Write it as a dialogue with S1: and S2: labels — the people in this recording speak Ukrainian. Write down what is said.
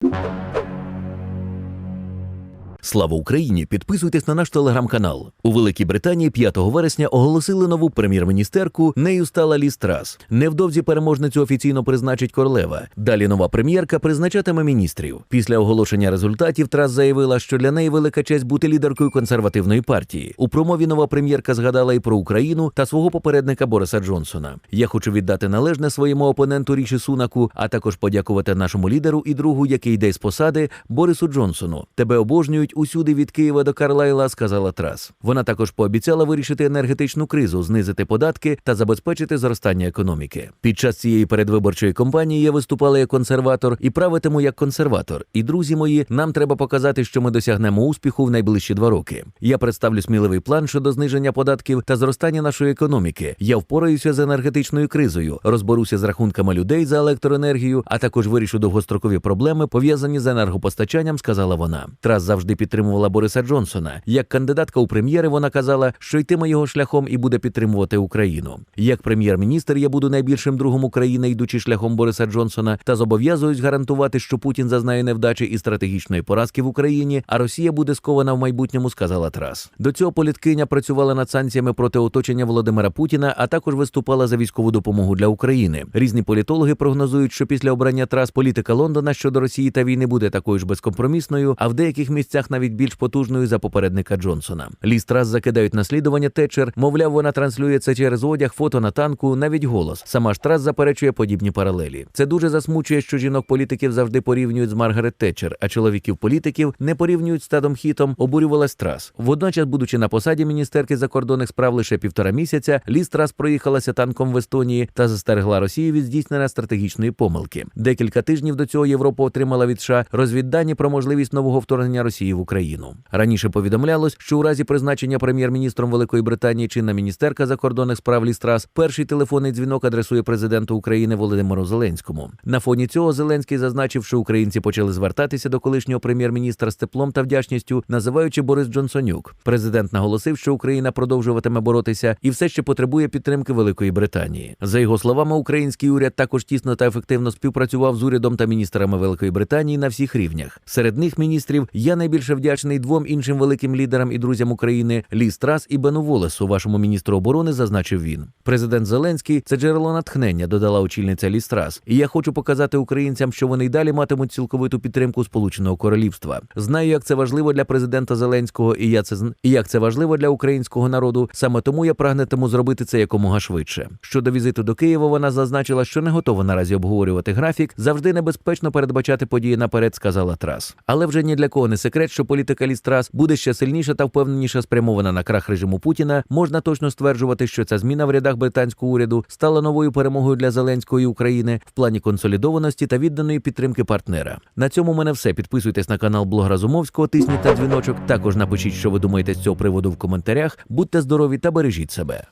S1: you. Слава Україні! Підписуйтесь на наш телеграм-канал. У Великій Британії 5 вересня оголосили нову прем'єр-міністерку. Нею стала Ліз Трас. Невдовзі переможницю офіційно призначить королева. Далі нова прем'єрка призначатиме міністрів. Після оголошення результатів Трас заявила, що для неї велика честь бути лідеркою консервативної партії. У промові нова прем'єрка згадала і про Україну та свого попередника Бориса Джонсона. Я хочу віддати належне своєму опоненту Ріші Сунаку, а також подякувати нашому лідеру і другу, який йде з посади, Борису Джонсону. Тебе обожнюють усюди від Києва до Карлайла, сказала Трас. Вона також пообіцяла вирішити енергетичну кризу, знизити податки та забезпечити зростання економіки. Під час цієї передвиборчої кампанії я виступала як консерватор і правитиму як консерватор. І друзі мої, нам треба показати, що ми досягнемо успіху в найближчі два роки. Я представлю сміливий план щодо зниження податків та зростання нашої економіки. Я впораюся з енергетичною кризою, розберуся з рахунками людей за електроенергію, а також вирішу довгострокові проблеми, пов'язані з енергопостачанням, сказала вона. Трас завжди підтримувала Бориса Джонсона. Як кандидатка у прем'єри, вона казала, що йтиме його шляхом і буде підтримувати Україну. Як прем'єр-міністр, я буду найбільшим другом України, йдучи шляхом Бориса Джонсона, та зобов'язуюсь гарантувати, що Путін зазнає невдачі і стратегічної поразки в Україні, а Росія буде скована в майбутньому, сказала Трас. До цього політкиня працювала над санкціями проти оточення Володимира Путіна, а також виступала за військову допомогу для України. Різні політологи прогнозують, що після обрання Трас політика Лондона щодо Росії та війни буде такою ж безкомпромісною, а в деяких місцях навіть більш потужною за попередника Джонсона. Ліс Трас закидають наслідування Тетчер, мовляв, вона транслює це через одяг, фото на танку, навіть голос. Сама ж Трас заперечує подібні паралелі. Це дуже засмучує, що жінок-політиків завжди порівнюють з Маргарет Тетчер, а чоловіків-політиків не порівнюють з Тадом Хітом. Обурювалась Трас. Водночас, будучи на посаді міністерки закордонних справ лише півтора місяця, Ліс Трас проїхалася танком в Естонії та застерегла Росію від здійснення стратегічної помилки. Декілька тижнів до цього Європа отримала від США розвіддані про можливість нового вторгнення Росії в Україну. Раніше повідомлялось, що у разі призначення прем'єр-міністром Великої Британії чинна міністерка закордонних справ Лістрас перший телефонний дзвінок адресує президенту України Володимиру Зеленському. На фоні цього Зеленський зазначив, що українці почали звертатися до колишнього прем'єр-міністра з теплом та вдячністю, називаючи Борис Джонсонюк. Президент наголосив, що Україна продовжуватиме боротися і все ще потребує підтримки Великої Британії. За його словами, український уряд також тісно та ефективно співпрацював з урядом та міністрами Великої Британії на всіх рівнях. Серед них міністрів я найбільше вдячний двом іншим великим лідерам і друзям України Ліз Трас і Бену Волесу, вашому міністру оборони, зазначив він. Президент Зеленський це джерело натхнення, додала очільниця Ліз Трас. І я хочу показати українцям, що вони й далі матимуть цілковиту підтримку Сполученого Королівства. Знаю, як це важливо для президента Зеленського, і я це і як це важливо для українського народу. Саме тому я прагнетиму зробити це якомога швидше. Щодо візиту до Києва, вона зазначила, що не готова наразі обговорювати графік. Завжди небезпечно передбачати події наперед, сказала Трас. Але вже ні для кого не секрет, що політика Ліз Трас буде ще сильніша та впевненіше спрямована на крах режиму Путіна. Можна точно стверджувати, що ця зміна в рядах британського уряду стала новою перемогою для Зеленської України в плані консолідованості та відданої підтримки партнера. На цьому мене все. Підписуйтесь на канал Блог Разумовського, тисніть на дзвіночок. Також напишіть, що ви думаєте з цього приводу в коментарях. Будьте здорові та бережіть себе.